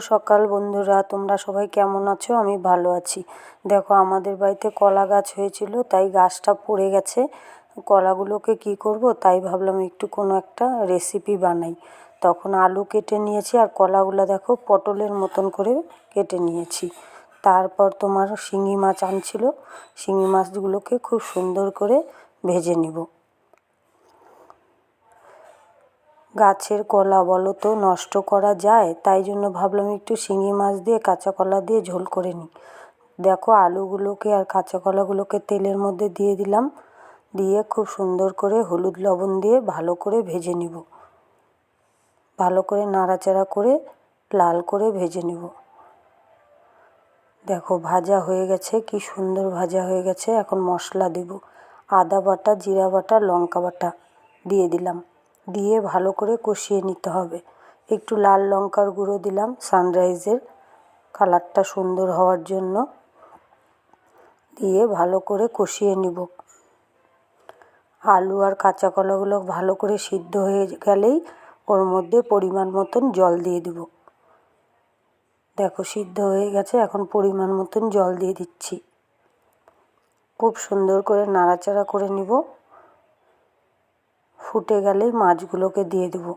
সকাল বন্ধুরা, তোমরা সবাই কেমন আছো? আমি ভালো আছি। দেখো, আমাদের বাড়িতে কলা গাছ হয়েছিল, তাই গাছটা পড়ে গেছে। কলাগুলোকে কি করব? তাই ভাবলাম একটু কোনো একটা রেসিপি বানাই। তখন আলু কেটে নিয়েছি, আর কলাগুলো দেখো, পটলের মতন করে কেটে নিয়েছি। তারপর তোমার শিঙি মাছ আনছিল। শিঙি মাছগুলোকে খুব সুন্দর করে ভেজে নিব। গাছের কলা বলো তো, নষ্ট করা যায়, তাই জন্য ভাবলাম একটু শিঙি মাছ দিয়ে কাঁচা কলা দিয়ে ঝোল করে নিই। দেখো, আলুগুলোকে আর কাঁচা কলাগুলোকে তেলের মধ্যে দিয়ে দিলাম। দিয়ে খুব সুন্দর করে হলুদ লবণ দিয়ে ভালো করে ভেজে নিব। ভালো করে নাড়াচাড়া করে লাল করে ভেজে নেব। দেখো, ভাজা হয়ে গেছে, কি সুন্দর ভাজা হয়ে গেছে। এখন মশলা দেব। আদা বাটা, জিরা বাটা, লঙ্কা বাটা দিয়ে দিলাম। দিয়ে ভালো করে কষিয়ে নিতে হবে। একটু লাল লঙ্কার গুঁড়ো দিলাম সানরাইজের কালারটা সুন্দর হওয়ার জন্য। দিয়ে ভালো করে কষিয়ে নিব। আলু আর কাঁচা কলাগুলো ভালো করে সিদ্ধ হয়ে গেলেই ওর মধ্যে পরিমাণ মতন জল দিয়ে দিব। দেখো সিদ্ধ হয়ে গেছে, এখন পরিমাণ মতন জল দিয়ে দিচ্ছি। খুব সুন্দর করে নাড়াচাড়া করে নিব। ফুটে গেলেই মাছগুলোকে দিয়ে দেবো।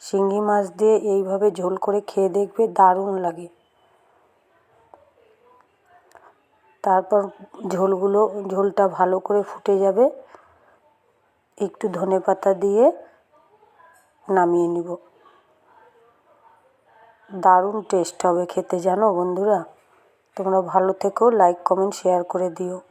শিঙি মাছ দিয়ে এইভাবে ঝোল করে খেয়ে দেখবে দারুণ লাগে। তারপর ঝোলগুলো, ঝোলটা ভালো করে ফুটে যাবে। একটু ধনে পাতা দিয়ে নামিয়ে নিব। দারুণ টেস্ট হবে খেতে জানো বন্ধুরা। তোমরা ভালো থেকো লাইক কমেন্ট শেয়ার করে দিও।